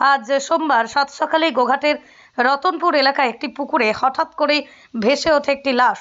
আজ সোমবার সাত সকালে গোঘাটের রতনপুর এলাকায় একটি পুকুরে হঠাৎ করে ভেসে ওঠে একটি লাশ।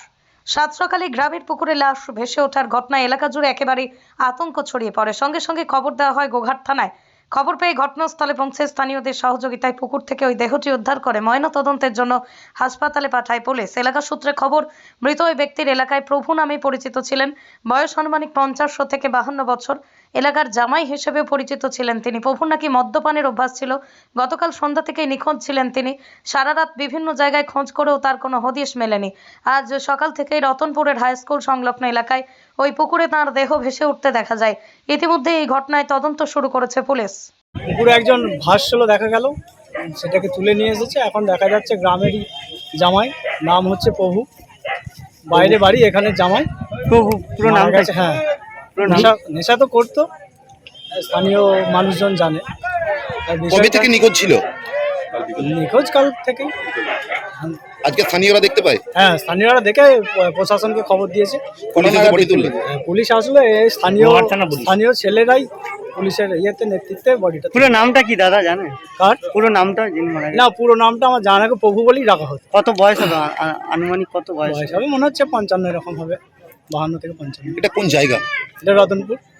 সাত সকালে গ্রামের পুকুরে লাশ ভেসে ওঠার ঘটনায় এলাকা জুড়ে একেবারে আতঙ্ক ছড়িয়ে পড়ে। সঙ্গে সঙ্গে খবর দেওয়া হয় গোঘাট থানায়। খবর পেয়ে ঘটনাস্থলে পৌঁছে স্থানীয়দের সহযোগিতায় পুকুর থেকে ওই দেহটি উদ্ধার করে ময়নাতদন্তের জন্য হাসপাতালে পাঠায় পুলিশ। এলাকা সূত্রে খবর, মৃত ওই ব্যক্তির এলাকায় প্রভু নামে পরিচিত ছিলেন। বয়স আনুমানিক পঞ্চাশ থেকে বাহান্ন বছর। এলাকার জামাই হিসেবে পরিচিত ছিলেন তিনি। প্রভুর নাকি মদ্যপানের অভ্যাস ছিল। গতকাল সন্ধ্যা থেকেই নিখোঁজ ছিলেন তিনি। সারা রাত বিভিন্ন জায়গায় খোঁজ করেও তার কোনো হদিশ মেলেনি। আজ সকাল থেকেই রতনপুরের হাই স্কুল সংলগ্ন এলাকায় ওই পুকুরে তার দেহ ভেসে উঠতে দেখা যায়। ইতিমধ্যে এই ঘটনায় তদন্ত শুরু করেছে পুলিশ। পুকুরে একজন ভাসছিল দেখা গেল। সেটাকে তুলে নিয়ে এসেছে। এখন দেখা যাচ্ছে গ্রামেরই জামাই। নাম হচ্ছে প্রভু। বাইরে বাড়ি এখানে জামাই। প্রভু পুরো গেছে, হ্যাঁ। পুরো নাম নেশা নেশা তো করতো। স্থানীয় মানুষজন জানে। আর কবে বিষয়টা- থেকে নিখোঁজ ছিল? নিখোঁজ কাল থেকেই আজকে স্থানীয়রা দেখতে পায়? হ্যাঁ স্থানীয়রা দেখে প- প্রশাসনকে খবর দিয়েছে। পুলিশ এসে বডি তুললো? হ্যাঁ, পুলিশ আসলে এই স্থানীয় গোঘাট থানা পুলিশ। স্থানীয় ছেলেরাই পুলিশের ইয়েতে নেতৃত্বে বডিটা পুরো নামটা কি দাদা জানেন কার? পুরো নামটা যিনি মারা গেছেন না পুরো নামটা আমার জানাকে প্রভু বলেই রাখা হতো। কত বয়স হবে? আ- আ- আনুমানিক কত বয়স বয়স হবে মনে হচ্ছে পঞ্চান্ন এরকম হবে। বাহান্ন থেকে পঞ্চান্ন। এটা কোন জায়গা? এটা Ratanpur.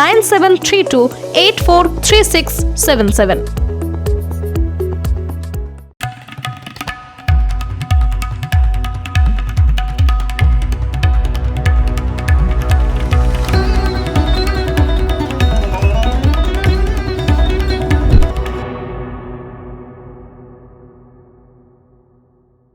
nine seven three two eight four three six seven seven